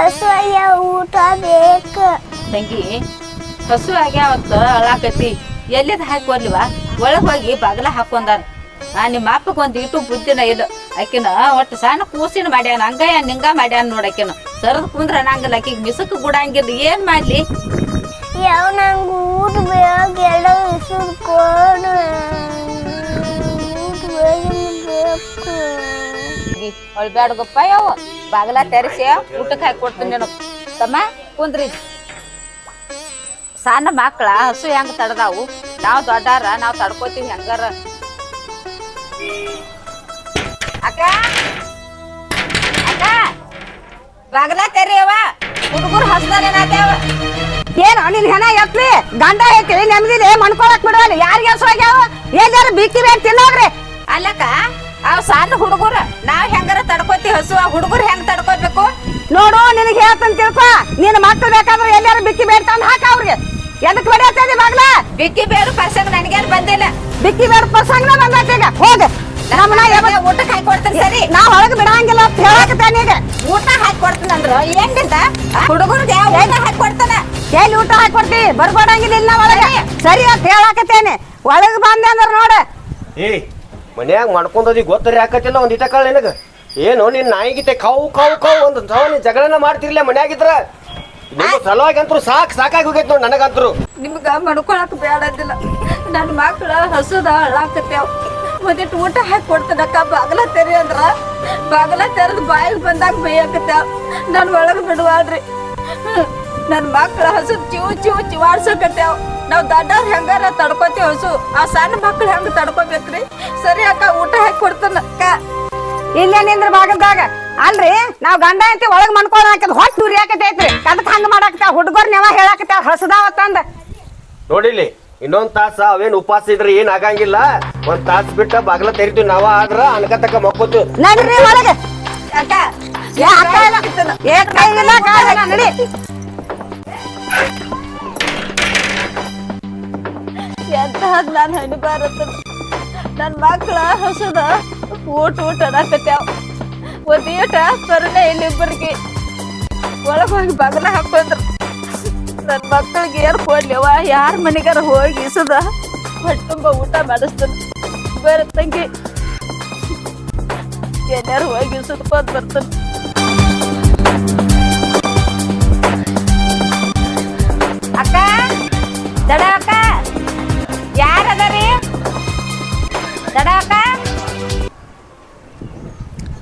ಹಸುವಯ್ಯ ಊಟ ಬೇಕು. ತಂಗಿ ಹಸು ಆಗ್ಯಾವತ್ತು ಅಳಾಕತಿ ಎಲ್ಲಿದ್ ಹಾಕೊಲ್ವ ಒಳಗೆ ಹೋಗಿ ಬಾಗಲ ಹಾಕೊಂಡಾರ ಆ ನಿಮ್ಮ ಅಪ್ಪಗ್ ಒಂದು ಇಟ್ಟು ಬುದ್ಧಿನ ಇಲ್ಲ ಆಕಿನ ಒಟ್ಟು ಸಣ್ಣ ಕೂಸಿನ ಮಾಡ್ಯಾನ ಹಂಗಯ್ಯ ನಿಂಗ ಮಾಡ್ಯಾನ ನೋಡಕಿನ ಸರದ್ ಕುಂದ್ರ ನಂಗಲ್ಲ ಆಕಿಗ್ ಮಿಸಕ್ ಗುಡಂಗಿಲ್ಲ ಏನ್ ಮಾಡ್ಲಿ? ಯಾವ ನಂಗೆ ಊಟ ಬೇಕು ಎಲ್ಲ ಕೊಡು ಊಟ ಬೇಕು. ಅವಳು ಬ್ಯಾಡಗಪ್ಪ ಯಾವ ಬಾಗಲ ತೆರೆಸಿ ಊಟಕ್ಕೆ ಹಾಕಿ ಕೊಡ್ತೀನಿ ನಾನು ತಮ್ಮ ಕುಂದ್ರಿ. ಸಣ್ಣ ಮಕ್ಳ ಹಸು ಹೆಂಗ್ ತಡದಾವು? ನಾವು ದೊಡ್ಡಾರ ನಾವು ತಡ್ಕೋತೀವಿ ಹೆಂಗಾರ? ಅಕ್ಕ? ಅಕ್ಕ? ಬಾಗಲ ತೆರೆಯವ ಹುಡುಗರು ಹಸ್ದಾರೇನಾಗ್ಯಾವ ಏನು ನಿನ್ ಹೆಣ ಎತ್ಲಿ? ಗಂಡ ಎತ್ತಿ ನೆಮ್ಮದಿಲಿ ಮಣ್ಕೊಳಕ್ ಬಿಡವಲ್ಲ. ಯಾರಿಗೆ ಹಸು ಆಗ್ಯಾವ? ಏನಾರು ಬಿಕ್ಕಿ ಬೇಕು ತಿನ್ನೋಗ್ರಿ. ಅಲ್ಲಕ್ಕ ಅವ್ ಸಣ್ಣ ಹುಡುಗರು ನಾವ್ ಹೆಂಗಾರ ತಡ್ಕೋತಿ ಹಸು ಆ ಹುಡುಗರು ಹೆಂಗ್ ತಡ್ಕೋಬೇಕು? ನೋಡು ನಿನಗೆ ಹೇಳ್ತಂತ ತಿಳ್ಕೊ. ನಿನ್ನ ಮಕ್ಕಳು ಬೇಕಾದ್ರೆ ಎಲ್ಲಾರು ಬಿಕ್ಕಿ ಬೇಡ ತಂದ್ ಹಾಕ ಅವ್ರಿಗೆ. ಎದಕ್ ಬಡಿಯತ್ತಿ ಮಗ್ಲ ಬಿಕ್ಕಿ ಬೇರು ಪರ್ಸಂಗ್ ನನಗೇನ್ ಬಂದಿಲ್ಲ. ಬಿಕ್ಕಿ ಬೇಡ ಪ್ರಸಂಗನ ಬಂದೈತೆ ಈಗ. ಹೋಗ. ನಮ್ಮನ್ನ ಯಾವಾಗ ಊಟಕ್ಕೆ ಹಾಕಿ ಕೊಡ್ತೀನಿ ಸರಿ. ನಾ ಹೊರಗೆ ಬಿಡಂಗಿಲ್ಲ ಅಂತ ಹೇಳಕತ್ತೇನೆ ಈಗ. ಊಟ ಹಾಕಿ ಕೊಡ್ತೀನಿ ಅಂದ್ರು. ಏನಿಲ್ಲ ಹುಡುಗರಿಗೆ ಯಾವ ಊಟ ಹಾಕಿ ಕೊಡ್ತಾನ. ಎಲ್ಲಿ ಊಟ ಹಾಕಿ ಕೊಡ್ತೀವಿ ಬರ್ಕೊಡಂಗಿಲ್ಲ ಇಲ್ಲ ಒಳಗೆ. ಸರಿ. ಅಂತ ಹೇಳಕತ್ತೇನೆ. ಒಳಗೆ ಬಂದೆ ಅಂದ್ರೆ ನೋಡ. ಏ ಮನ್ಯಾಗ ಮಾಡ್ಕೊಂಡದಿ ಗೊತ್ತರಿ ಹಾಕತ್ತಿಲ್ಲ ಒಂದ್ ಇಟ ಕಾಳ ನಿನಗ? ಏನು, ನಿನ್ ನಾಯಿಗಿತೆ ಕಾವು ಕಾವು ಕಾವು ಒಂದು ಸವ ನೀನ್ ಜಗಳನ ಮಾಡ್ತಿರ್ಲಿಲ್ಲ ಮನ್ಯಾಗಿದ್ರ? ನಿಮ್ಮ ಸಲುವಾಗಿ ಅಂತರು ಸಾಕ್, ಸಾಕಾಗಿ ಹೋಗೈತ್ ನೋಡ್ ನನಗಂತರು. ನಿಮ್ಗ ಮಡ್ಕೊಳಕ್ ಬೇಡದಿಲ್ಲ ನನ್ನ ಮಕ್ಳ ಹಸುದ ಹಾಳಾಕತ್ತೇವ್ ಒಂದಿಟ್ಟು ಊಟ ಹಾಕಿ ಕೊಡ್ತದಕ್ಕ ಬಾಗಲ ತೆರಿ ಅಂದ್ರ, ಬಾಗಲ ತೆರೆದು ಬಾಯಿಗೆ ಬಂದಾಗ ಬೇಯಕತ್ತೇವ್ ನನ್ ಒಳಗ್ ಬಿಡುವಾಳ್ರಿ ನನ್ನ ಮಕ್ಳ ಹಸು ಚಿವು ಚಿವು, ಚಿವಾಡ್ಸಕತ್ಯಾವ. ನಾವ್ ದೊಡ್ಡವ್ರ ಹೆಂಗಾರ ತಡ್ಕೋತೀವಿ ಹಸು ಆ ಸಣ್ಣ ಮಕ್ಳು ಹೆಂಗ್ ತಡ್ಕೋಬೇಕ್ರಿ? ಸರಿ ಅಕ್ಕ ಊಟ ಹಾಕಿ ಕೊಡ್ತಾನ ಅಕ್ಕ. ಇಲ್ಲೇ ನಿಂದ್ರ ಭಾಗದಾಗ ಅಲ್ರಿ ನಾವ್ ಗಂಡ ಐತಿ ಒಳಗ್ ಮನ್ಕೊಳ ಹಾಕದ್ ಹೊಟ್ ಉರಿ ಹಾಕತೈತ್ರಿ ಅದಕ್ ಹಂಗ ಮಾಡಾಕತ್ತ ಹುಡುಗರ್ ನೆವ ಹೇಳಾಕತ್ತ ಹಸದಾವತ್ತಂದ ನೋಡಿಲಿ ಇನ್ನೊಂದ್ ತಾಸ ಅವೇನ್ ಉಪವಾಸ ಇದ್ರೆ ಏನ್ ಆಗಂಗಿಲ್ಲ. ಒಂದ್ ತಾಸ್ ಬಿಟ್ಟ ಬಾಗ್ಲ ತೆರಿತೀವಿ ನಾವ ಆದ್ರ ಅನ್ಕತಕ್ಕ ಮಕ್ಕೋತು ನಡ್ರಿ ಒಳಗೆ. ಅಕ್ಕ ಏ ಅಕ್ಕ ಇಲ್ಲ. ಏ ಕೈ ಇಲ್ಲ ಕಾಲ್ ಇಲ್ಲ, ನಡಿ. ಎಂತಹದ್ ನಾನು ಹಣಿಬಾರತ್ತ ನನ್ನ ಮಕ್ಳ ಹಸುದ ಊಟ ಊಟ ಅನ್ನಕತ್ಯಾವ ಒಂದೀಟ ಕರುಣೆ ಇಲ್ಲಿಬ್ಬರಿಗೆ. ಒಳಗ್ ಹೋಗಿ ಬಗಲ ಹಾಕೊಂಡ್ರು. ನನ್ನ ಮಕ್ಕಳಿಗೆ ಏನ್ ಕೊಡ್ಲಿವ ಯಾರ ಮನೆಗಾರ ಹೋಗಿ ಇಸದ? ಹೊಟ್ಟುಂಬ ಊಟ ಮಾಡಿಸ್ತಾನ. ಬೇರೆ ತಂಗಿ. ಎಲ್ಲಾರು ಹೋಗಿ ಇಸದ್ಕೊಂಡ್ ಬರ್ತಾನ.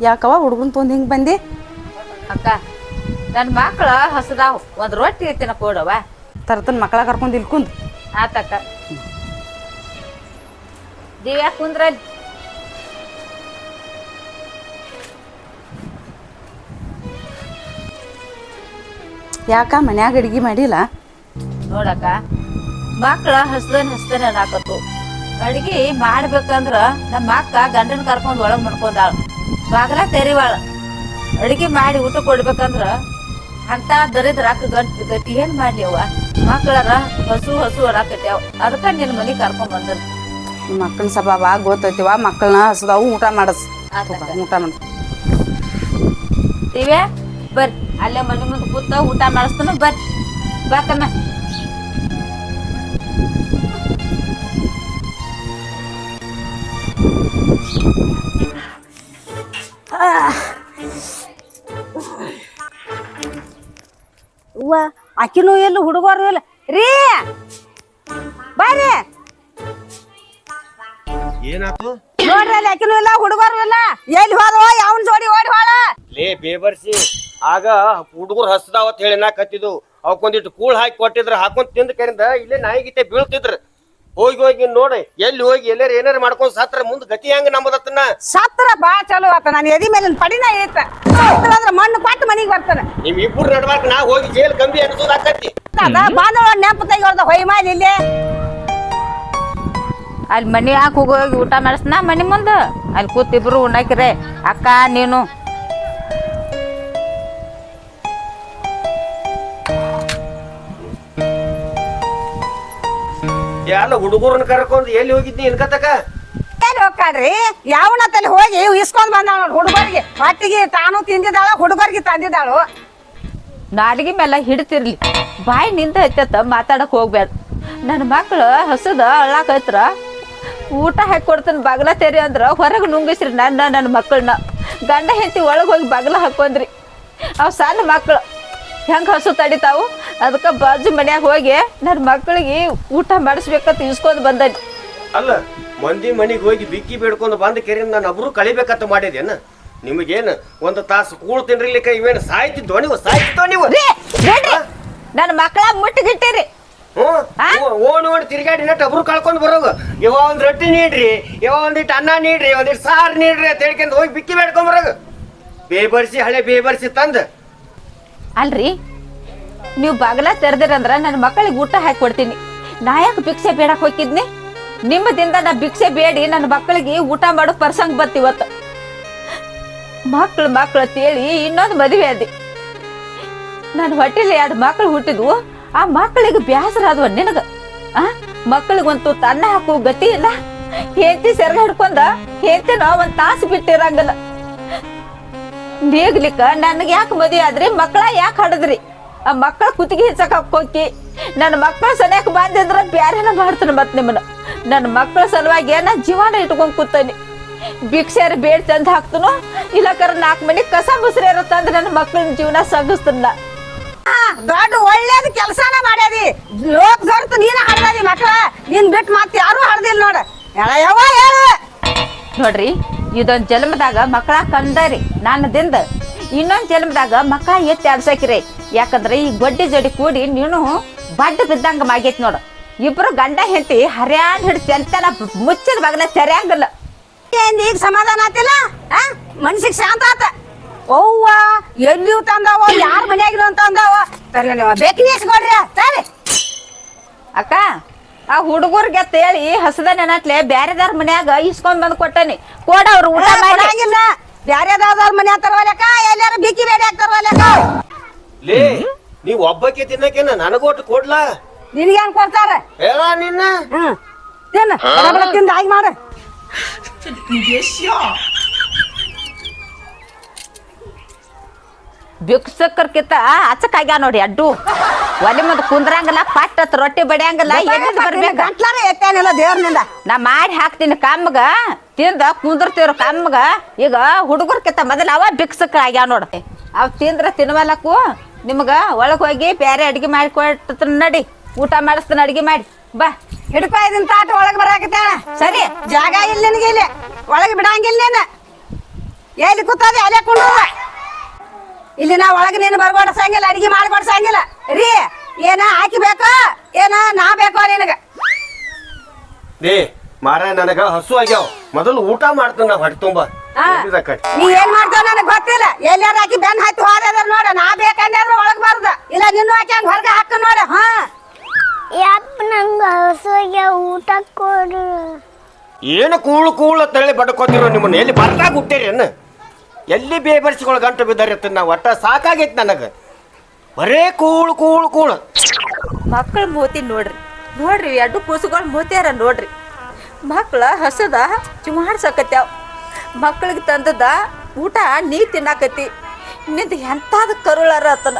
ಯಾಕವ ಹುಡುಗನ್ ತೊಂದ್ ಹಿಂಗ್ ಬಂದಿ? ಅಕ್ಕ ನನ್ನ ಮಕ್ಳ ಹೊಸದಾವ್ ಒಂದ್ ರೊಟ್ಟಿ ಐತಿನ ಕೊಡವ ತರತನ್ ಮಕ್ಳ ಕರ್ಕೊಂಡ್ ಇಲ್ಲಿ ಕುಂದ್. ಆತಕ್ಕ. ದಿವ್ಯಾ ಕುಂದ್ರ ಯಾಕ ಮನ್ಯಾಗ ಅಡಿಗೆ ಮಾಡಿಲ್ಲ? ನೋಡಕ್ಕ ಮಕ್ಳ ಹಸ್ದನ್ ಹಸ್ದನ್ ಅನ್ನಾಕತ್ತು ಅಡ್ಗಿ ಮಾಡ್ಬೇಕಂದ್ರ ನಮ್ಮ ಅಕ್ಕ ಗಂಡನ ಕರ್ಕೊಂಡ್ ಒಳಗ್ ಮಾಡ್ಕೊಂಡಾಳ. ಬಾಗಲ ತೆರಿವಾಳ. ಅಡಿಗೆ ಮಾಡಿ ಊಟ ಕೊಡ್ಬೇಕಂದ್ರ ಅಂತ ದರಿದ್ರ ಅಕ್ಕ ಗಂಟ್ ಗಟ್ಟಿ ಏನ್ ಮಾಡ್ಲಿ ಅವ್ವ? ಮಕ್ಕಳರ ಹಸು ಹಸು ಅಡಾಕತ್ಯಾವ ಅದಕ್ಕ ನಿನ್ ಮನಿ ಕರ್ಕೊಂಡ್ ಬಂದನ್ ಮಕ್ಕಳ ಸಭಾವ ಗೊತ್ತೈತಿವ ಮಕ್ಕಳನ್ನ ಹಸದಾವು ಊಟ ಮಾಡಸ್. ಊಟ ಮಾಡ. ಇವೆ ಬರ್ರಿ. ಅಲ್ಲೇ ಮನೆ ಮುಂದೆ ಕೂತ ಊಟ ಮಾಡಿಸ್ತಾನ ಬರ್ರಿ. ಬಾಕಮ್ಮ ಅವ್ವ ಆಕಿನೂ ಇಲ್ಲ ಹುಡುಗರು ಇಲ್ಲ. ರೀ ಬರ್ರಿ ಏನಾತು? ನೋಡ್ರಿ ಅಲ್ಲಿ ಆಕಿನೂ ಇಲ್ಲ ಹುಡುಗರು ಇಲ್ಲ. ಎಲ್ಲಿ ಹೋದವ ಯಾವನ್ ಜೋಡಿ ಓಡಿ ಹೋಳ ಲೇ ಬೇಬರ್ಸಿ ಆಗ ಹುಡುಗರು ಹಸ್ದಾವತ್ ಹೇಳಿ ನಾ ಕತ್ತಿದ್ವು ಅವಕ್ಕೊಂದಿಟ್ಟು ಕೂಳ್ ಹಾಕಿ ಕೊಟ್ಟಿದ್ರು ಹಾಕೊಂಡ್ ತಿಂದ ಕರಿಂದ ಇಲ್ಲೇ ನಾಯಿಗಿತ್ತೆ ಬೀಳ್ತಿದ್ರ. ಹೋಗಿ ಹೋಗಿ ನೋಡಿ ಎಲ್ಲಿ ಹೋಗಿ ಎಲ್ಲಾರ ಏನಾರು ಮಾಡ್ಕೊಂಡು ಸತ್ರ ಮುಂದ್ ಗತಿ ಹೆಂಗ ನಂಬದತ್ತನ್ನ ಸತ್ರ ಬಾ ಚಲೋ ಆತ ನಾನು ಎದಿ ಮೇಲಿನ ಪಡಿನ ಐತ. ಸತ್ರ ಅಂದ್ರ ಮಣ್ಣು ಕೊಟ್ಟು ಮನಿಗೆ ಬರ್ತಾನೆ. ನಿಮ್ ಇಬ್ಬರು ನಡ್ಬಾರ್ಕ ನಾ ಹೋಗಿ ಜೇಲ್ ಗಂಬಿ ಅನ್ಸೋದ್ ಆಕತ್ತಿ. ಅದ ಬಾಂಧವ ನೆನಪು ಹೊಯ್ ಮಾಡಿ ಇಲ್ಲಿ. ಅಲ್ಲಿ ಮನಿ ಹಾಕಿ ಹೋಗಿ ಊಟ ಮಾಡಿಸ್ನ ಮನಿ ಮುಂದೆ. ಅಲ್ಲಿ ಕೂತಿಬ್ರು ಇಬ್ರು ಉಣ್ಣಾಕಿರೆ. ಅಕ್ಕ ನೀನು ಎಲ್ಲ ಹುಡುಗರನ್ನ ಕರ್ಕೊಂಡು ಎಲ್ಲಿ ಹೋಗಿದ್ನಿ ಇನ್ಕತಕ ಎಲ್ಲಿ ಹೋಗ್ಕಾಡ್ರಿ ಯಾವನ ತಲೆ ಹೋಗಿ ಇಸ್ಕೊಂಡ್ ಬಂದ ಹುಡುಗರಿಗೆ. ಹೊಟ್ಟಿಗೆ ತಾನು ತಿಂದಿದ್ದಾಳ ಹುಡುಗರಿಗೆ ತಂದಿದ್ದಾಳು? ನಾಡಿಗೆ ಮೇಲೆ ಹಿಡ್ತಿರ್ಲಿ. ಬಾಯಿ ನಿಂದ ಐತತ್ತ ಮಾತಾಡಕ್ ಹೋಗ್ಬೇಡ. ನನ್ನ ಮಕ್ಳು ಹಸದ ಅಳ್ಳಾಕೈತ್ರ. ಊಟ ಹಾಕಿ ಕೊಡ್ತಾನೆ ಬಗ್ಲ ತೆರಿ ಅಂದ್ರ ಹೊರಗೆ ನುಂಗಿಸ್ರಿ ನನ್ನ ನನ್ನ ಮಕ್ಕಳನ್ನ ಗಂಡ ಹೆಂಡತಿ ಒಳಗೆ ಹೋಗಿ ಬಗ್ಲ ಹಾಕೊಂಡ್ರಿ. ಅವ್ ಸಣ್ಣ ಮಕ್ಳು. ಹೆಂಗೆ ಹಸು ತಡಿತಾವು? ಅದಕ್ಕೆ ಬಾಜು ಮನ್ಯಾಗ ಹೋಗಿ ನನ್ನ ಮಕ್ಕಳಿಗೆ ಊಟ ಮಾಡಿಸ್ಬೇಕಂತ ಇಸ್ಕೊಂಡು ಬಂದನಿ. ಅಲ್ಲ ಮಂದಿ ಮನಿಗೆ ಹೋಗಿ ಬಿಕ್ಕಿ ಬೇಡ್ಕೊಂಡು ಬಂದ ಕೆರೆಯಿಂದ ನಾನು ಒಬ್ರು ಕಳಿಬೇಕಂತ ಮಾಡಿದೇನ ನಿಮಗೇನು ಒಂದು ತಾಸು ಕೂಳು ತಿನ್ರಿಲಿಕ್ಕೆ ಇವೇನು ಸಾಯ್ತಿದ್ವ ನೀವು? ಸಾಯ್ತಿದ್ವ ನೀವು? ನನ್ನ ಮಕ್ಕಳ ಮುಟ್ಟಿಗಿಟ್ಟಿರಿ. ಓಣಿ ಓಣಿ ತಿರ್ಗಾಡಿ ನಟ್ಟು ಒಬ್ರು ಕಳ್ಕೊಂಡು ಬರೋದು. ಯಾವ ಒಂದು ರೊಟ್ಟಿ ನೀಡ್ರಿ ಯಾವ ಒಂದಿಟ್ಟು ಅನ್ನ ನೀಡ್ರಿ ಒಂದಿಟ್ಟು ಸಾರು ನೀಡ್ರಿ ಅಂತ ಹೇಳ್ಕೊಂಡು ಹೋಗಿ ಬಿಕ್ಕಿ ಬೇಡ್ಕೊಂಡ್ ಬರೋದು. ಬೇಬರ್ಸಿ ಹಳೆ ಬೇಬರ್ಸಿ ತಂದು. ಅಲ್ರಿ? ನೀವು ಬಾಗಲ ತೆರೆದಿರಂದ್ರ ನನ್ನ ಮಕ್ಕಳಿಗೆ ಊಟ ಹಾಕಿ ಕೊಡ್ತೀನಿ. ನಾ ಯಾಕೆ ಭಿಕ್ಷೆ ಬೇಡಕ್ಕೆ ಹೋಗಿದ್ನಿ? ನಿಮ್ಮದಿಂದ ನಾ ಭಿಕ್ಷೆ ಬೇಡಿ ನನ್ನ ಮಕ್ಕಳಿಗೆ ಊಟ ಮಾಡೋ ಪರ್ಸಂಗ್ ಬತ್ತಿವತ್ತು ಮಕ್ಕಳು ಮಕ್ಳು ಅಂತೇಳಿ ಇನ್ನೊಂದು ಮದುವೆ ಅದಿ. ನನ್ನ ಹೊಟ್ಟೆಲಿ ಎರಡು ಮಕ್ಕಳು ಹುಟ್ಟಿದ್ವು. ಆ ಮಕ್ಕಳಿಗೆ ಬ್ಯಾಸರ ನಿನಗೆ ನಿನಗ. ಆ? ಮಕ್ಕಳಿಗಂತೂ ತನ್ನ ಹಾಕೋ ಗತಿ ಇಲ್ಲ. ಹೆಂಡತಿ ಸೆರಗ ಹಿಡ್ಕೊಂಡ ಹೆಂಡತಿನ ಒಂದ್ ತಾಸು ಬಿಟ್ಟಿರಂಗಲ್ಲ. ನೇಗ್ಲಿಕ್ಕ ನನಗೆ ಯಾಕೆ ಮದುವೆ ಆದ್ರಿ? ಮಕ್ಕಳ ಯಾಕೆ ಹಡದ್ರಿ? ಆ ಮಕ್ಕಳ ಕುತ್ತಿಗೆ ಹೆಚ್ಚಕ್ ಹಾಕೋಕಿ ನನ್ನ ಮಕ್ಕಳ ಸನಿಯಕ್ಕೆ ಬಂದಿದ್ರ ಬ್ಯಾರೇನ ಮಾಡ್ತಾನೆ ಮತ್ತೆ ನಿಮ್ಮನ್ನ. ನನ್ನ ಮಕ್ಕಳ ಸಲುವಾಗಿ ನಾ ಜೀವನ ಇಟ್ಕೊಂಡ್ ಕೂತಾನೆ. ಭಿಕ್ಷೆರ ಬೇಡ್ ತಂದು ಹಾಕ್ತನೋ? ಇಲ್ಲ ಕರ ನಾಲ್ಕು ಮನೆ ಕಸ ಮುಸ್ರೇರ ಅಂದ್ರೆ ನನ್ನ ಮಕ್ಕಳ ಜೀವನ ಸಗಿಸ್ತನ. ಆ, ದೊಡ್ಡ ಒಳ್ಳೇದ್ ಕೆಲ್ಸಾನ ಮಾಡ್ಯಾದಿ. ಲೋಕ್ ದೊಡ್ಡ ನೀನ ಹಡ್ದಾದಿ ಮಕ್ಕಳ ನಿನ್ ಬಿಟ್ಟು ಮತ್ತೆ ಯಾರು ಹಾಡ್ದಿಲ್ಲ ನೋಡ. ಹೇಳ ಯಾವ ಹೇಳು. ನೋಡ್ರಿ ಇದೊಂದ್ ಜನ್ಮದಾಗ ಮಕ್ಕಳ ಕಂದರಿ ನನ್ನದಿಂದ ಇನ್ನೊಂದ್ ಜನ್ಮದಾಗ ಮಕ್ಕಳ ಎತ್ತಿ ಆಡ್ಸಕ್ರಿ ಯಾಕಂದ್ರೆ ಈ ಗೊಡ್ಡಿ ಜಡಿ ಕೂಡಿ ನೀನು ಬಡ್ಡ ಬಿದ್ದಂಗ ಮಾಗೈತಿ ನೋಡು. ಇಬ್ರು ಗಂಡ ಹೆಂಡತಿ ಹರ್ಯಾಣ ಹಿಡ್ತಿ ಅಂತೆಲ್ಲ ಮುಚ್ಚಿದ ಬಗ್ಲ ತೆರೆಯಂಗಿಲ್ಲ ಏನ್ ಈಗ ಸಮಾಧಾನ ಆತಿಲ್ಲ? ಆ? ಮನ್ಸಿಗೆ ಶಾಂತ ಆತ. ಅವ್ವ ಎಲ್ಲಿ ತಂದಾವ ಯಾರ ಅಂತ ತರಿ ನೀವು ಬೇಕಿನ ಸರಿ ಅಕ್ಕ ಆ ಹುಡುಗರ್ಗೆ ಹೇಳಿ ಹಸದ ನೆನಟ್ಲೆ ಬ್ಯಾರೆದಾರ ಮನ್ಯಾಗ ಇಸ್ಕೊಂಡ್ ಬಂದ್ ಕೊಟ್ಟನಿ. ಕೋಡ ಅವ್ರು ಊಟ ಮಾಡಿಲ್ಲ ಬ್ಯಾರೆದಾರ ಮನೆ ತರ್ವಲ್ಯಾಕ ಎಲ್ಲಾರ ಬಿಕ್ಕಿ ಬೇರೆ ಹಾಕ್ತಾರವಲ್ಯಾಕ ಲೇ ನೀವ್ ಒಬ್ಬಕ್ಕೆ ತಿನ್ನಕೇನ ನನಗೊಟ್ಟು ಕೊಡ್ಲಾ? ನಿನ್ಗೇನ್ ಕೊಡ್ತಾರ? ಹೇಳ ನಿನ್ನ? ಹ್ಮ್. ತಿನ್ನ. ಬಡ ತಿಂದ ಆಗಿ ಮಾಡು. ಬಿಕ್ಸಕ್ಕರ್ಕಿತ್ತ ಅಚ್ಚಕಾಗ್ಯ ನೋಡಿ ಅಡ್ಡು. ಒಲೆ ಮುಂದೆ ಕುಂದ್ರಂಗಿಲ್ಲ ಪಟ್ಟ ರೊಟ್ಟಿ ಬಡಿಯಂಗಿಲ್ಲ ಎಲ್ಲಿಂದ ಬರ್ಬೇಕ. ಗಂಟ್ಲಾರ ಎತ್ತೇನಿಲ್ಲ ದೇವ್ರನಿಂದ. ನಾ ಮಾಡಿ ಹಾಕ್ತೀನಿ ಕಮ್ಮಗ ತಿಂದ ಕುಂದಿರ್ತೀವ್ರ ಕಮ್ಮಗ. ಈಗ ಹುಡುಗರ್ಕಿತ್ತ ಮೊದಲ ಅವ ಬಿಕ್ಸಕ್ಕ ಆಗ್ಯಾವ ನೋಡಿ. ಅವ್ ತಿಂದ್ರ ತಿನ್ವಲ್ಲಕ್ಕು ನಿಮ್ಗ ಒಳಗ್ ಹೋಗಿ ಬೇರೆ ಅಡಿಗೆ ಮಾಡಿ ಕೊಟ್ಟ ನಡಿ. ಊಟ ಮಾಡಿಸ್ತಾನ ಅಡಿಗೆ ಮಾಡಿ. ಬಾ. ಹಿಡ್ಕೊ ಇದನ್ ತಾಟ ಒಳಗ್ ಬರಾಕತ್ತಾಳ. ಸರಿ. ಜಾಗ ಇಲ್ಲ ನಿನಗೆ ಇಲ್ಲಿ. ಒಳಗೆ ಬಿಡಂಗಿಲ್ಲ ನೀನು. ಎಲ್ಲಿ ಕೂತದೆ ಅಲ್ಲೇ ಕುಂಡು ಇಲ್ಲಿ ನಾ ಒಳಗೆ ನೀನು ಬರ್ಬಾಡ್ಸಂಗಿಲ್ಲ ಅಡಿಗೆ ಮಾಡ್ಬಾಡ್ಸಂಗಿಲ್ಲ ರೀ ಏನ ಹಾಕಿ ಬೇಕೋ ಏನ ನಾ ಬೇಕೋ ನಿನಗ? ಮಾರ ನನಗ ಹಸು ಆಗ್ಯಾವ. ಮೊದಲು ಊಟ ಮಾಡ್ತಾನ ಹೊಟ್ಟೆ ತುಂಬ. ನೀ ಏನ್ ಮಾಡ್ತಾವ ನನಗೆ ಗೊತ್ತಿಲ್ಲ. ಎಲ್ಲಾರ ಹಾಕಿ ಬೆನ್ ಹತ್ತಿ ಹೋದ್ರ ನೋಡ ನಾ ಬೇಕಂದ್ರೆ ಒಳಗ್ ಬಾರ್ದ. ಇಲ್ಲ ನಿನ್ನ ಹಾಕಿ ಹಂಗ ಹೊರಗೆ ಹಾಕ ನೋಡ ಹಾ? ಯಪ್ಪ ನಂಗೆ ಊಟ ಕೊಡು. ಏನು ಕೂಳು ಕೂಳು ತಳ್ಳಿ ಬಡ್ಕೋತಿರೋ ನಿಮ್ಮನ್ನ? ಎಲ್ಲಿ ಬರ್ದಾಗ ಹುಟ್ಟೇರಿ ಅನ್ನ? ಎಲ್ಲಿ ಬೇಬರ್ಸಿಗಳು ಗಂಟು ಬಿದ್ದಾರತ್ತ ನಾ ಒಟ್ಟ ಸಾಕಾಗೈತೆ ನನಗೆ. ಬರೇ ಕೂಳು ಕೂಳು ಕೂಳು. ಮಕ್ಕಳ ಮೂತಿ ನೋಡ್ರಿ. ನೋಡ್ರಿ, ಎರಡು ಕೂಸುಗಳು ಮೂತಿಯಾರ ನೋಡ್ರಿ. ಮಕ್ಕಳ ಹಸದ ಚುಮಾಡ್ಸಕತ್ಯಾವ. ಮಕ್ಕಳಿಗೆ ತಂದದ ಊಟ ನೀ ತಿನ್ನಾಕತಿ ನಿಂದ ಎಂತಾದ ಕರುಳಾರ ಆತನ.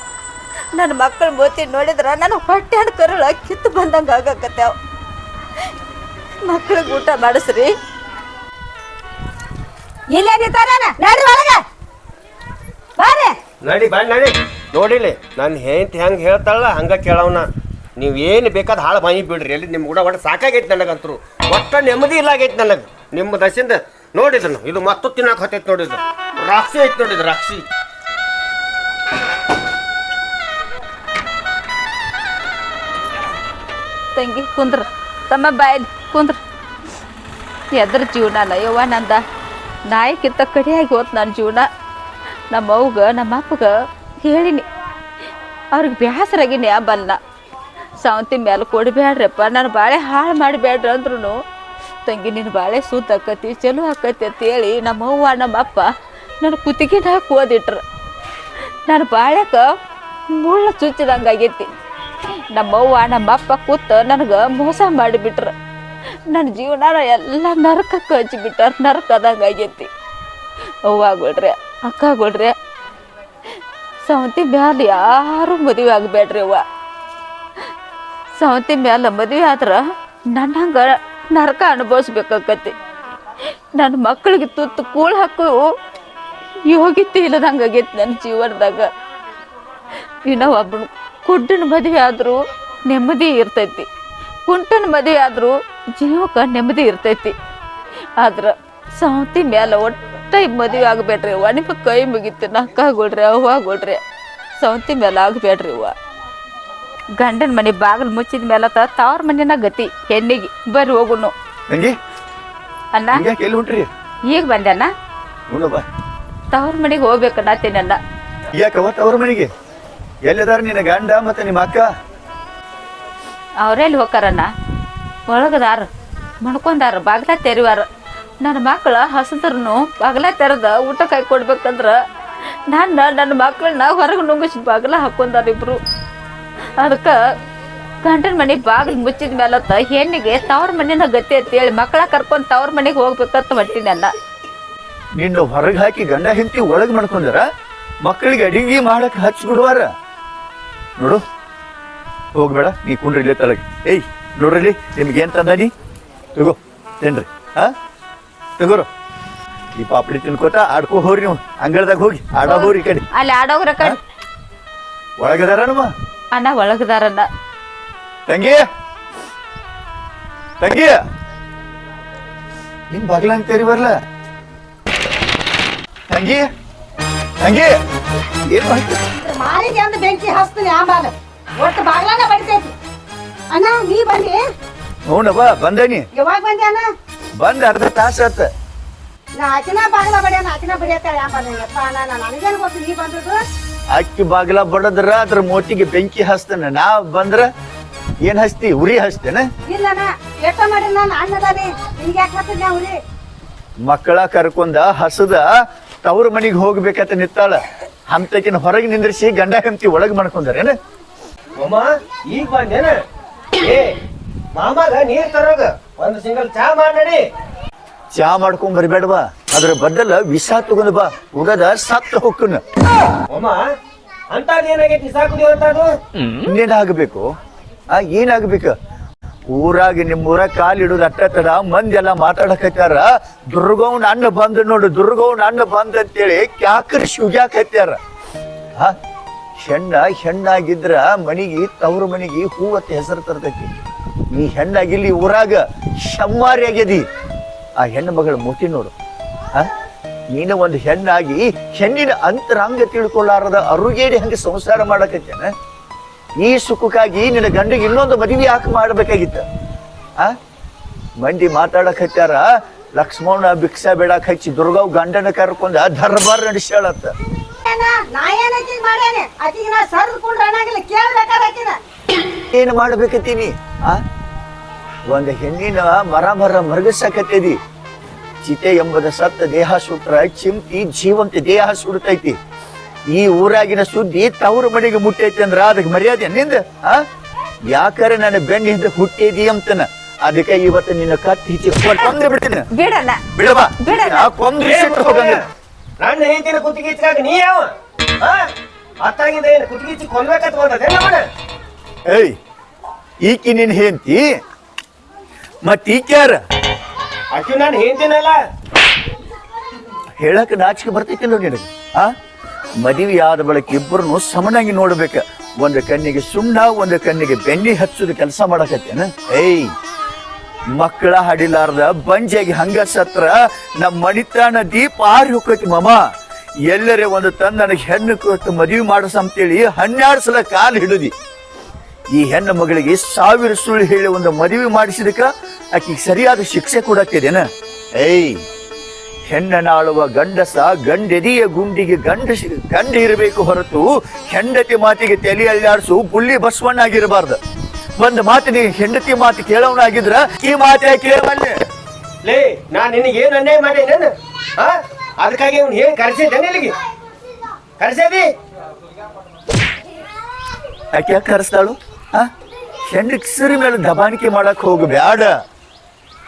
ನನ್ನ ಮಕ್ಕಳ ಮೂತಿ ನೋಡಿದ್ರ ನನ್ನ ಹೊಟ್ಟೆ ಕರುಳ ಕಿತ್ತು ಬಂದಂಗ ಆಗಾಕತ್ಯಾವ. ಮಕ್ಕಳಿಗೆ ಊಟ ಮಾಡಿಸ್ರಿ. ಇಲ್ಲೇ ನಿಂತಾನ ನಡ್ರಿ ಒಳಗ. ಬರ್ರಿ ನಡಿ ಬಾ ನಡಿ. ನೋಡಿಲಿ ನನ್ನ ಹೆಂತ ಹೆಂಗೆ ಹೇಳ್ತಾಳ ಹಂಗ ಕೇಳವನ. ನೀವು ಏನು ಬೇಕಾದ ಹಾಳು ಬಾಯಿ ಬಿಡ್ರಿ. ಎಲ್ಲಿ ನಿಮ್ಮ ಕೂಡ ಒಟ್ಟು ಸಾಕಾಗೈತಿ ನನಗಂತರು. ಒಟ್ಟ ನೆಮ್ಮದಿ ಇಲ್ಲ ಆಗೈತಿ ನನಗೆ. ನಿಮ್ಮ ದಶಿಂದ ನೋಡಿದನು ಇದು ಮತ್ತು ತಿನ್ನಕ್ಕೆ ಹೊತ್ತೈತಿ ನೋಡಿದ್ರು. ರಾಕ್ಷಿ ಐತಿ ನೋಡಿದ್ರು ರಾಕ್ಷಿ. ತಂಗಿ ಕುಂದ್ರ. ತಮ್ಮ ಬಾಯಲ್ಲಿ ಕುಂದ್ರ. ಎದ್ರ ಜೀವನ ಯವ್ವ ನಂದ. ನಾಯಿಕಿಂತ ಕಡಿಯಾಗಿ ಹೋತ್ ನನ್ನ ಜೀವನ. ನಮ್ಮ ಅವ್ಗ, ನಮ್ಮ ಅಪ್ಪಗ ಹೇಳಿನಿ. ಅವ್ರಿಗೆ ಬೇಸರಾಗಿನಿ ಆ ಬಲ್ಲ ಸಾವಂತಿ ಮೇಲೆ ಕೊಡಬೇಡ್ರಪ್ಪ ನಾನು ಬಾಳೆ ಹಾಳು ಮಾಡಬೇಡ್ರಿ ಅಂದ್ರೂ ತಂಗಿ ನಿನ್ನ ಬಾಳೆ ಸೂತ್ ಆಕತಿ, ಚಲೋ ಆಕತಿ ಅಂತ ಹೇಳಿ ನಮ್ಮ ಅವ್ವ, ನಮ್ಮ ಅಪ್ಪ ನನ್ನ ಕುತ್ತಿಗೆನ ಹಾಕಿ ಓದಿಟ್ರು. ನಾನು ಬಾಳೆಕ ಮುಳ್ಳು ಚುಚ್ಚಿದಂಗೆ ಆಗೈತಿ. ನಮ್ಮ ನಮ್ಮಪ್ಪ ಕೂತ ನನಗೆ ಮೋಸ ಮಾಡಿಬಿಟ್ರ. ನನ್ನ ಜೀವನ ಎಲ್ಲ ನರಕಕ್ಕೆ ಹಚ್ಚಿಬಿಟ್ಟಾರ. ನರಕ ಆದಂಗೆ ಆಗೈತಿ ಅವ್ವಾಗೊಳ್ರಿ ಅಕ್ಕಗೊಳ್ರಿ ಸವಂತಿ ಮ್ಯಾಲ ಯಾರು ಮದುವೆ ಆಗಬೇಡ್ರಿ ಅವ್ವ. ಸವಂತಿ ಮ್ಯಾಲ ಮದುವೆ ಆದ್ರೆ ನನ್ನ ಹಂಗೆ ನರಕ ಅನುಭವಿಸ್ಬೇಕಾಕತಿ ನನ್ನ ಮಕ್ಕಳಿಗೆ ತುತ್ತು ಕೂಳ್ ಹಾಕು ಯೋಗ್ಯತೆ ಇಲ್ಲದಂಗೆ ಆಗೈತಿ ನನ್ನ ಜೀವನದಾಗ. ಇನ್ನ ಒಬ್ಬನು ಕುಡ್ಡನ ಮದುವೆ ಆದರೂ ನೆಮ್ಮದಿ ಇರ್ತೈತಿ. ಕುಂಟನ ಮದುವೆ ಆದರೂ ಜೀವಕ್ಕೆ ನೆಮ್ಮದಿ ಇರ್ತೈತಿ. ಆದ್ರೆ ಸಾವತಿ ಮ್ಯಾಲ ಒಟ್ಟ ಮದುವೆ ಆಗಬೇಡ್ರಿ ಅವ್ವ. ನಿಮ್ಮ ಕೈ ಮುಗಿತು ನಕ್ಕಾಗೊಳ್ರಿ ಅವ್ವಾಗೊಳ್ರಿ ಸಾವಂತಿ ಮ್ಯಾಲ ಆಗ್ಬೇಡ್ರಿ ಅವ್ವ. ಗಂಡನ ಮನೆ ಬಾಗಿಲು ಮುಚ್ಚಿದ ಮೇಲೆ ತವ್ರ ಮನೆನ ಗತಿ ಹೆಣ್ಣಿಗೆ. ಬರ್ರಿ ಹೋಗುನು. ತಂಗಿ ಅಣ್ಣ? ಹಿಂಗ್ಯಾಕೆ ಎಲ್ಲಿ ಹೊಂಟ್ರಿ? ಈಗ ಬಂದೆ ಅಣ್ಣ. ಬಾ. ತವ್ರ ಮನೆಗೆ ಹೋಗ್ಬೇಕನ್ನತ್ತೇನಣ್ಣ ಯಾಕವ್ವ ತವ್ರ ಮನೆಗೆ? ಎಲ್ಲಿದಾರ ನಿನ್ನ ಗಂಡ ಮತ್ತೆ ನಿಮ್ಮ ಅಕ್ಕ? ಅವ್ರೆಲ್ಲಿ ಹೋಗಾರಣ್ಣ ಒಳಗದಾರ, ಮಣ್ಕೊಂಡಾರ, ಬಾಗ್ಲ ತೆರಿವಾರ. ನನ್ನ ಮಕ್ಕಳು ಹಸಿದ್ರು ಬಾಗ್ಲ ತೆರೆದ ಊಟ ಕೈ ಕೊಡ್ಬೇಕಂದ್ರೆ ನನ್ನ ನನ್ನ ಮಕ್ಕಳನ್ನ ಹೊರಗೆ ನುಂಗಿಸ್ ಬಾಗ್ಲ ಹಾಕೊಂಡಾರ ಇಬ್ರು. ಅದಕ್ಕೆ ಗಂಡನ ಮನೆ ಬಾಗಿಲು ಮುಚ್ಚಿದ ಮೇಲತ್ತ ಹೆಣ್ಣಿಗೆ ತವ್ರ ಮನೆನ ಗತಿ ಅಂತೇಳಿ ಮಕ್ಕಳ ಕರ್ಕೊಂಡು ತವ್ರ ಮನೆಗೆ ಹೋಗ್ಬೇಕಂತ ಹೊಟ್ಟಿನಣ್ಣ ನಿನ್ನ ಹೊರಗೆ ಹಾಕಿ ಗಂಡ ಹೆಂಡತಿ ಒಳಗೆ ಮಾಡ್ಕೊಂಡಾರ ಮಕ್ಕಳಿಗೆ ಅಡಿಗೆ ಮಾಡಕ್ ಹಚ್ಚಿ ಬಿಡುವಾರ ನೋಡು, ಹೋಗ್ಬೇಡ, ನೀ ಕುಂಡ್ರಿ ಇಲ್ಲೇ ತಳಗೆ. ಏಯ್ ನೋಡ್ರಿ ನಿಮ್ಗೆ ಏನು ತಂದ ನೀ ತಗೋ ತಿನ್ರಿ. ಹಾ? ತಗೋರು. ಈ ಪಾಪಡಿ ತಿನ್ಕೋತ ಆಡ್ಕೋ ಹೋರಿ ನೀವು. ಅಂಗಳದಾಗ ಹೋಗಿ ಆಡೋ ಹೋರಿ ಕಡೆ. ಅಲ್ಲಿ ಆಡೋಗ್ರ ಕಡೆ. ಒಳಗದಾರ ನಮ್ಮ ಅಣ್ಣ ಒಳಗದಾರಣ್ಣ. ತಂಗಿ? ತಂಗಿ? ನಿಮ್ ಬಗ್ಲ ಅಂತೇರಿ ಬರ್ಲ? ತಂಗಿ? ತಂಗಿ? ಏನ್ ಮಾಡ್ತೀನಿ ಬೆಂಕಿ ಹಚ್ತೀನಿ ಆಮೇಲೆ. ಒಟ್ಟು ಬಾಗ್ಲಾನ ಬಡಿತೈತಿ. ಅಣ್ಣ ನೀ ಬಂದಿ ಹ್ಞೂನವ್ವ ಬಂದೇನಿ. ಯಾವಾಗ ಬಂದೆ ಅಣ್ಣ? ಬಂದ ಅರ್ಧ ತಾಸು ಆತ. ನಾ ಆಕಿನ ಬಾಗ್ಲ ಬಡಿಯ ಆಕಿನ ಬಡಿಯತ್ತಾಳೆ ಆಂಬಾಗ ಅಣ್ಣ ನನಗೇನು ಗೊತ್ತು ನೀ ಬಂದದ್ದು? ಅಕ್ಕಿ ಬಾಗಿಲ ಬಡದ್ರ ಅದ್ರ ಮೋಟಿಗೆ ಬೆಂಕಿ ಹಸ್ತನ ನಾ ಬಂದ್ರ ಏನ್ ಹಸ್ತಿ ಉರಿ ಹಚ್ತೇನ. ಇಲ್ಲಣ್ಣ ಎಷ್ಟ ಮಾಡಿ ನಾನು ಅಣ್ಣದಾನಿ ನಿನ್ಗೆ ಯಾಕೆ ಹತ್ತಿದ್ನ ಹುಲಿ ಮಕ್ಕಳ ಕರ್ಕೊಂಡ ಹಸದ ತವ್ರ ಮನಿಗೆ ಹೋಗ್ಬೇಕಂತ ನಿತ್ತಾಳ ಹಂತಕಿನ ಹೊರಗೆ ನಿಂದ್ರಿಸಿ ಗಂಡ ಹೆಂಡತಿ ಒಳಗ್ ಮಾಡ್ಕೊಂಡಾರೇನ? ಈಗ ಬಂದೇನ? ಮಾಮಾಗ ನೀರ್ ತರೋಗ. ಒಂದ್ ಸಿಂಗಲ್ ಚಾ ಮಾಡಿ ಚಾ ಮಾಡ್ಕೊಂಡ್ ಬರ್ಬೇಡವಾ. ಅದ್ರ ಬದಲ ವಿಷ ತಗೊಂಡ್ ಬಾ. ಉಗದ ಸತ್ತ ಹೊಕ್ಕನ. ಅಮ್ಮ ಅಂತದ್ ಸಾಕು ಅಂತದು? ಇನ್ನೇನ್ ಆಗ್ಬೇಕು? ಆ ಏನಾಗ್ಬೇಕ ಊರಾಗಿ ನಿಮ್ಮೂರ ಊರ ಅಟ್ಟ ತಡ ಮಂದಿ ಎಲ್ಲ ಮಾತಾಡಕತ್ಯಾರ. ದುರ್ಗವ್ನ ಅಣ್ಣ ಬಂದ್ ನೋಡು. ದುರ್ಗವ್ನ ಅಣ್ಣ ಬಂದ್ ಅಂತೇಳಿ ಕ್ಯಾಕರ್ ಶುಗ್ಯಾಕತ್ಯಾರ ಆ ಹೆಣ್ಣ, ಹೆಣ್ಣಾಗಿದ್ರ ಮನಿಗೆ, ತವ್ರ ಮನಿಗೆ ಹೂವತ್ತ ಹೆಸರು ತರ್ತೈತಿ. ಈ ಹೆಣ್ಣಾಗಿಲ್ಲಿ ಊರಾಗ ಶಮ್ಮಾರಿ ಆಗ್ಯದಿ. ಆ ಹೆಣ್ಣು ಮಗಳ ಮುತಿ ನೋಡು. ನೀನು ಒಂದು ಹೆಣ್ಣಾಗಿ ಹೆಣ್ಣಿನ ಅಂತರಾಂಗ ತಿಳ್ಕೊಳ್ಳಾರದ ಅರುಗೇಡಿ ಹಂಗೆ ಸಂಸಾರ ಮಾಡಕತ್ತೇನ? ಈ ಸುಖಕ್ಕಾಗಿ ನಿನ್ನ ಗಂಡಿಗೆ ಇನ್ನೊಂದು ಮದುವೆ ಯಾಕೆ ಮಾಡ್ಬೇಕಾಗಿತ್ತ? ಆ ಮಂದಿ ಮಾತಾಡಕ್ ಹಚ್ಚಾರ ಲಕ್ಷ್ಮಣ ಭಿಕ್ಷಾ ಬೇಡಕ್ ಹಚ್ಚಿ ದುರ್ಗಾವ್ ಗಂಡನ ಕರ್ಕೊಂಡ ದರ್ಬಾರ್ ನಡೆಸ್ಯಾಳತ್ತ. ನಾ ಏನ್ ಆಕಿಗ್ ಮಾಡ್ಯಾನೆ? ಆಕಿಗೆ ನಾ ಸರ್ದ್ಕೊಂಡ್ರೆ ಅಣ್ಣಾಗಿಲ್ಲ ಕೇಳ್ಬೇಕಾದ್ರೆ ಆಕಿನ ಏನ್ ಮಾಡ್ಬೇಕತ್ತೀನಿ? ಆ? ಒಂದ್ ಹೆಣ್ಣಿನ ಮರ ಮರ ಮರಗಸಕತ್ತದಿ. ಚಿತೆ ಎಂಬುದ ಸತ್ತ ದೇಹ ಸುಟ್ರ ಚಿಂತಿ ಜೀವಂತ ದೇಹ ಸುಡ್ತೈತಿ. ಈ ಊರಾಗಿನ ಸುದ್ದಿ ತವ್ರ ಮನೆಗೆ ಮುಟ್ಟೈತಿ ಅಂದ್ರ ಅದಕ್ಕೆ ಮರ್ಯಾದೆ ನಿಂದ ಆ? ಯಾಕರೆ ನನ್ನ ಬೆನ್ನ ಹಿಂದೆ ಹುಟ್ಟಿದಿ ಅಂತನ? ಅದಕ್ಕೆ ಇವತ್ತು ನಿನ್ನ ಕತ್ತಿ ಹಿಚ್ಚಿ ಕೊಂದ್ರೆ ಬಿಡ್ತೀನಿ ಬಿಡಣ್ಣ ಬಿಡವಾ. ಕೊಂದ್ರೆ ಹೋಗಂಗ ನನ್ನ ಹೆಂಡತಿನ ಕುತ್ತಿಗೆ ನೀ ಯಾವ? ಅತ್ತಾಗಿಂದ ಏನು ಕುತ್ತಿಗೆ ಇಚ್ಚಿ ಕೊಲ್ಬೇಕಂತ ಬಂದದೇನ ಏಯ್ ಈಕಿ ನಿನ್ ಹೆಂಡತಿ? ಮತ್ ಈಕ್ಯಾರ ಅಕ್ಕಿ ನಾನು ಹೆಂಡತಿನಲ್ಲ. ಹೇಳಕ್ಕೆ ನಾಚಿಕೆ ಬರ್ತೈತಿಲ್ಲ ನಿನಗೆ? ಆ? ಮದುವೆ ಆದ ಬಳಿಕ ಇಬ್ಬರನ್ನು ಸಮನಾಗಿ ನೋಡ್ಬೇಕು. ಒಂದು ಕಣ್ಣಿಗೆ ಸುಣ್ಣ ಒಂದು ಕಣ್ಣಿಗೆ ಬೆಣ್ಣೆ ಹಚ್ಚೋದು ಕೆಲಸ ಮಾಡಕತ್ತೇನ? ಏಯ್ ಮಕ್ಕಳ ಹಡಿಲಾರ್ದ ಬಂಜಾಗಿ ಹಂಗ ಸತ್ರ ನಮ್ಮ ಮಣಿತಾನ ದೀಪ ಆರಿ ಹೋಕೈತಿ ಮಾಮ. ಎಲ್ಲರೇ ಒಂದು ತಂದ ನನಗೆ ಹೆಣ್ಣು ಕೊಟ್ಟು ಮದುವೆ ಮಾಡಸಂತೇಳಿ ಹನ್ನೆರಡು ಸಲ ಕಾಲು ಹಿಡಿದಿ. ಈ ಹೆಣ್ಣು ಮಗಳಿಗೆ ಸಾವಿರ ಸುಳ್ಳು ಹೇಳಿ ಒಂದು ಮದುವೆ ಮಾಡಿಸಿದಕ್ಕ ಆಕಿಗೆ ಸರಿಯಾದ ಶಿಕ್ಷೆ ಕೊಡಕ್ಕಿದೆ ಏಯ್, ಹೆಣ್ಣನಾಳುವ ಗಂಡಸ ಗಂಡೆದಿಯ ಗುಂಡಿಗೆ ಗಂಡ ಗಂಡ ಇರಬೇಕು ಹೊರತು ಹೆಂಡತಿ ಮಾತಿಗೆ ತಲೆ ಬುಲ್ಲಿ ಬಸವಣ್ಣ ಬಸವಣ್ಣಾಗಿರಬಾರ್ದು. ಒಂದು ಮಾತಿನ ಹೆಂಡತಿ ಮಾತು ಕೇಳೋನಾಗಿದ್ರ ಈ ಮಾತೇ ಕೇಳಬಲ್ಲೆ ಲೇ ನಾನ್ ನಿನಗೆ ಏನ್ ಅನ್ಯಾಯ ಮಾಡೇನ ಅದಕ್ಕಾಗಿ ಅವ್ನು ಹೇಳಿ ಕರೆಸಿದ್ದೇನೆ ಇಲ್ಲಿಗೆ ಕರೆಸೇವಿ ಯಾಕೆ ಯಾಕೆ ಕರೆಸ್ತಾಳು? ಆ? ಹೆಂಡಕ್ಸರಿ ಮೇಲೆ ದಬಾಣಿಕೆ ಮಾಡಕ್ ಹೋಗಬೇಡ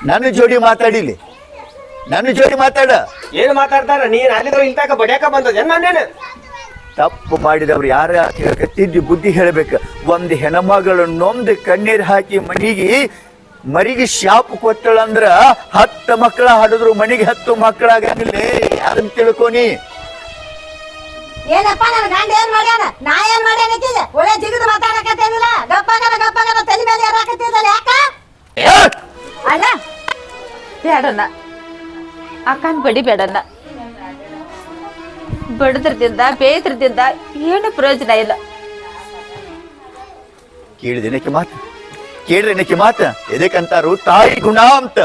ನನ್ನ ಜೋಡಿ ಮಾತಾಡಿಲಿ. ನನ್ನ ಜೋಡಿ ಮಾತಾಡ. ಏನು ಮಾತಾಡ್ತಾರ? ನೀನ್ ಅಲ್ಲಿದ್ರು ಇಲ್ತಾಕ ತಕ ಬಡಿಯಾಕ ಬಂದದ ನಾನೇನು ತಪ್ಪು ಮಾಡಿದವ್ರು ಯಾರ ತಿದ್ದಿ ಬುದ್ಧಿ ಹೇಳಬೇಕು. ಒಂದು ಹೆಣಮಗಳು ನೊಂದು ಕಣ್ಣೀರು ಹಾಕಿ ಮನಿಗೆ ಮರಿಗೆ ಶಾಪ್ ಕೊಟ್ಟಳಂದ್ರ ಹತ್ತು ಮಕ್ಕಳ ಹಾಡಿದ್ರು ಮನಿಗೆ ಹತ್ತು ಮಕ್ಕಳಾಗಂಗಿಲ್ಲ. ಅದನ್ನ ತಿಳ್ಕೊನಿ ಏನಪ್ಪ ನನ್ನ ಗಂಡ ಏನ್ ಮಾಡ್ಯಾನ? ನಾ ಏನ್ ಮಾಡ್ಯಾನ ಈಕಿಗೆ? ಒಳ್ಳೆ ಜಿಗಿದು ಮಾತಾಡಕತ್ತೇನಿಲ್ಲ. ಗಪ್ಪಾಗದ ಗಪ್ಪಾಗದ ತಲೆ ಮೇಲೆ ಏರಾಕತ್ತಿದ್ದಲ್ಲ ಯಾಕ! ಅಣ್ಣ. ಬೇಡಣ್ಣ. ಅಕ್ಕನ ಬಡಿ ಬೇಡಣ್ಣ. ಬಡದ್ರದಿಂದ, ಬೇದ್ರದಿಂದ ಏನು ಪ್ರಯೋಜನ ಇಲ್ಲ. ಕೇಳಿದಿನಕ್ಕೆ ಮಾತು. ಕೇಳ್ರಿನಕ್ಕೆ ಮಾತ. ಎದಕ್ಕಂತಾರು ತಾಯಿ ಗುಣ ಅಂತ.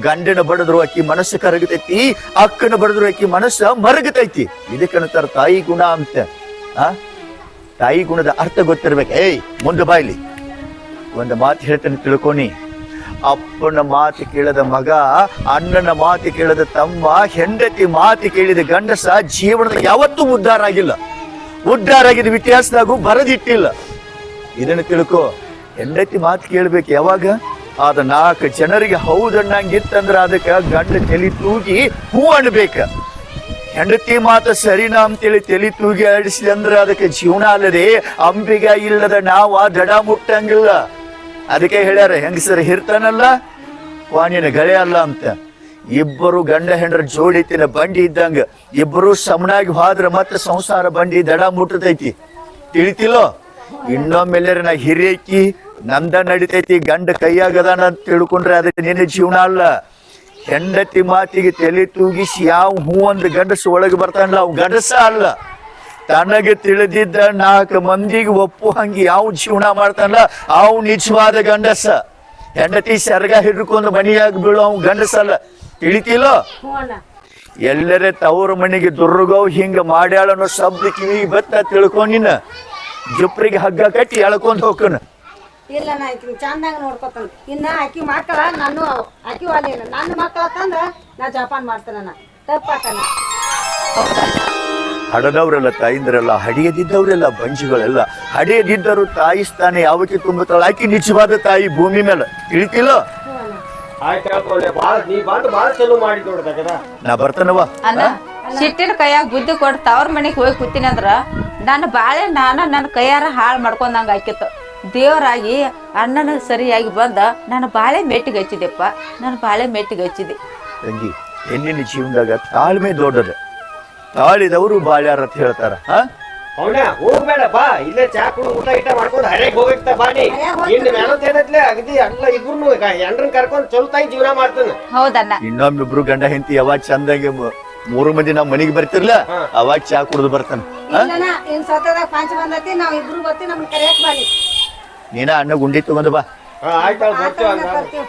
ಗಂಡನ ಬಡದ್ರು ಅಕ್ಕಿ ಮನಸ್ಸು ಕರಗತೈತಿ, ಅಕ್ಕನ ಬಡದ್ರು ಅಕ್ಕಿ ಮನಸ್ಸು ಮರಗತೈತಿ. ಇದಕ್ಕಂತಾರ ತಾಯಿ ಗುಣ ಅಂತ. ಆ? ತಾಯಿ ಗುಣದ ಅರ್ಥ ಗೊತ್ತಿರ್ಬೇಕು. ಏಯ್, ಮುಂದೆ ಬಾಯ್ಲಿ. ಒಂದು ಮಾತು ಹೇಳ್ತೇನೆ ತಿಳ್ಕೊನಿ ಅಪ್ಪನ ಮಾತು ಕೇಳದ ಮಗ, ಅಣ್ಣನ ಮಾತು ಕೇಳದ ತಮ್ಮ, ಹೆಂಡತಿ ಮಾತು ಕೇಳಿದ ಗಂಡಸ ಜೀವನದ ಯಾವತ್ತೂ ಉದ್ಧಾರ ಆಗಿಲ್ಲ. ಉದ್ಧಾರ ಆಗಿದ ಇತಿಹಾಸದಾಗೂ ಬರದಿಟ್ಟಿಲ್ಲ. ಇದನ್ನು ತಿಳ್ಕೊ, ಹೆಂಡತಿ ಮಾತು ಕೇಳ್ಬೇಕು ಯಾವಾಗ? ಆದ ನಾಲ್ಕು ಜನರಿಗೆ ಹೌದಣ್ಣಂಗಿತ್ತಂದ್ರ ಅದಕ್ಕೆ ಗಂಡ ತಲೆ ತೂಗಿ ಹೂ ಅನ್ಬೇಕ. ಹೆಂಡತಿ ಮಾತು ಸರಿನಾ ಅಂತೇಳಿ ತಲೆ ತೂಗಿ ಆಡಿಸಿ ಅಂದ್ರ ಅದಕ್ಕೆ ಜೀವನ ಅಲ್ಲದೆ ಅಂಬಿಗ ಇಲ್ಲದ ನಾವ ದಡ ಮುಟ್ಟಂಗಿಲ್ಲ. ಅದಕ್ಕೆ ಹೇಳ್ಯಾರ ಹೆಂಗಸರ ಹಿರ್ತಾನಲ್ಲ? ವಾಣಿನ ಗಳೆ ಅಲ್ಲ ಅಂತ. ಇಬ್ಬರು ಗಂಡ ಹೆಂಡ್ರ ಜೋಡಿ ತಿನ್ನ ಬಂಡಿ ಇದ್ದಂಗ, ಇಬ್ಬರು ಸಮನಾಗಿ ಹೋದ್ರ ಮತ್ತೆ ಸಂಸಾರ ಬಂಡಿ ದಡ ಮುಟ್ಟತೈತಿ. ತಿಳಿತಿಲ್ಲೋ? ಇನ್ನೊಮ್ಮೆಲ್ಲರ ನಾ ಹಿರಿಯಕ್ಕಿ, ನಂದ ನಡಿತೈತಿ, ಗಂಡ ಕೈಯಾಗದಾನ ಅಂತ ತಿಳ್ಕೊಂಡ್ರೆ ಅದಕ್ಕೆ ನಿನ್ನ ಜೀವನ ಅಲ್ಲ. ಹೆಂಡತಿ ಮಾತಿಗೆ ತಲೆ ತೂಗಿಸಿ, ಯಾವ ಹೂ ಒಂದು ಗಂಡಸ ಒಳಗೆ ಬರ್ತಾನಲ್ಲ, ಅವ್ ಗಂಡಸ ಅಲ್ಲ. ತನಗೆ ತಿಳಿದಿದ್ದ ನಾಲ್ಕು ಮಂದಿಗೆ ಒಪ್ಪು ಹಂಗೆ ಯಾವ ಜೀವನ ಮಾಡ್ತಾನಲ್ಲ ಅವ್ ನಿಜವಾದ ಗಂಡಸ. ಹೆಂಡತಿ ಸೆರಗ ಹಿಡ್ಕೊಂಡು ಮನೆಯಾಗಿ ಬೀಳೋ ಅವ್ ಗಂಡಸಲ್ಲ. ತಿಳಿತಿಲ್ಲ ಎಲ್ಲರೇ ತವ್ರ ಮನೆಗೆ ದುರ್ಗವ್ ಹಿಂಗ ಮಾಡ್ಯಾಳ ಅನ್ನೋ ಶಬ್ದ ಕಿವಿ ಬತ್ತ ತಿಳ್ಕೊಂಡಿನ ಜುಪ್ರಿಗೆ ಹಗ್ಗ ಕಟ್ಟಿ ಎಳ್ಕೊಂಡ್ ಹೋಗ್ಕನ. ಇಲ್ಲ ನಾ ಆಕಿ ಚಂದಾಗ ನೋಡ್ಕೊತಾನ. ಇನ್ನ ಆಕಿ ಮಕ್ಕಳ ನಾನು ಆಕಿ ವಾಲಿ ನನ್ನ ಮಕ್ಕಳ ತಂದ್ರ ನಾ ಜಪಾನ್ ಮಾಡ್ತಾನ ತಪ್ಪಾಕನ ಹಡದವರೆಲ್ಲ ತಾಯಿಂದ್ರೆಲ್ಲ ಹಡಿಯದಿದ್ದವರೆಲ್ಲ ಬಂಜಿಗಳೆಲ್ಲ ಹಡಿಯದಿದ್ದರು ತಾಯಿ ಸ್ಥಾನ ಯಾವತ್ತಿ ತುಂಬುತ್ತಾಳ ಆಕಿ ನಿಜವಾದ ತಾಯಿ ಭೂಮಿ ಮೇಲೆ. ತಿಳಿತಿಲ್ಲ? ನೀ ಬರ್ತಾನವ ಅಣ್ಣ ಸಿಟ್ಟಿನ ಕೈಯಾಗ ಬುದ್ಧಿ ಕೊಟ್ಟು ತವ್ರ ಮನೆಗೆ ಹೋಗಿ ಕೂತಿನಂದ್ರ ಅಂದ್ರ ನನ್ನ ಬಾಳೆ ನಾನು ನನ್ನ ಕೈಯಾರ ಹಾಳು ಮಾಡ್ಕೊಂಡಂಗ ಆಕಿತ್ತು. ದೇವರಾಗಿ ಅಣ್ಣನ ಸರಿಯಾಗಿ ಬಂದ ನಾನು ಬಾಳೆ ಮೆಟ್ಟಿಗೆ ಹಚ್ಚಿದೆಪ್ಪ ನಾನು ಬಾಳೆ ಮೆಟ್ಟಿಗೆ ಹಚ್ಚಿದೆ ತಂಗಿ ಹೆಣ್ಣಿನ ಜೀವನದಾಗ ತಾಳ್ಮೆ ದೊಡ್ಡದ. ತಾಳಿದವರು ಬಾಳ್ಯಾರ ಅಂತ ಹೇಳ್ತಾರ. ಹಾ? ಅವನ ಹೋಗ್ಬೇಡ ಬಾ. ಇಲ್ಲೇ ಚಾ ಕುಡು ಊಟ ಗಿಟ ಮಾಡ್ಕೊಂಡು ಹರ್ಯಾಗ ಹೋಗಿರ್ತ ಬಾನಿ ಇನ್ನು ಮೇನತ್ ಏನೈತ್ಲೆ ಅಗದಿ ಎಲ್ಲ ಇಬ್ರು ಎಂಡ್ರನ್ ಕರ್ಕೊಂಡ್ ಚಲೋ ತಾಯಿ ಜೀವನ ಮಾಡ್ತಾನ. ಹೌದಣ್ಣ. ಇನ್ನೊಮ್ಮಿಬ್ರು ಗಂಡ ಹೆಂಡತಿ ಯಾವಾಗ ಚಂದಂಗೆ ಮು- ಮೂರು ಮಂದಿ ನಮ್ಮ ಮನೆಗೆ ಬರ್ತಿರ್ಲ ಅವಾಗ ಚಾ ಕುಡ್ದು ಬರ್ತಾನ. ಇಲ್ಲನ ಇನ್ ಸತದಾಗ ಪಂಚ ಬಂದತಿ ನಾವ್ ಇಬ್ರು ಬರ್ತೀವಿ ನಮ್ಗೆ ಕರೆಯಕ್ ಬಾನಿ ನೀನ ಅಣ್ಣ ಗುಂಡಿ ತಗೊಂಡ್ ಬಾ. ಆಯ್ತಾ ಆಯ್ತು ಬರ್ತೀವಿ ಹಂಗ ಬರ್ತೀವಿ.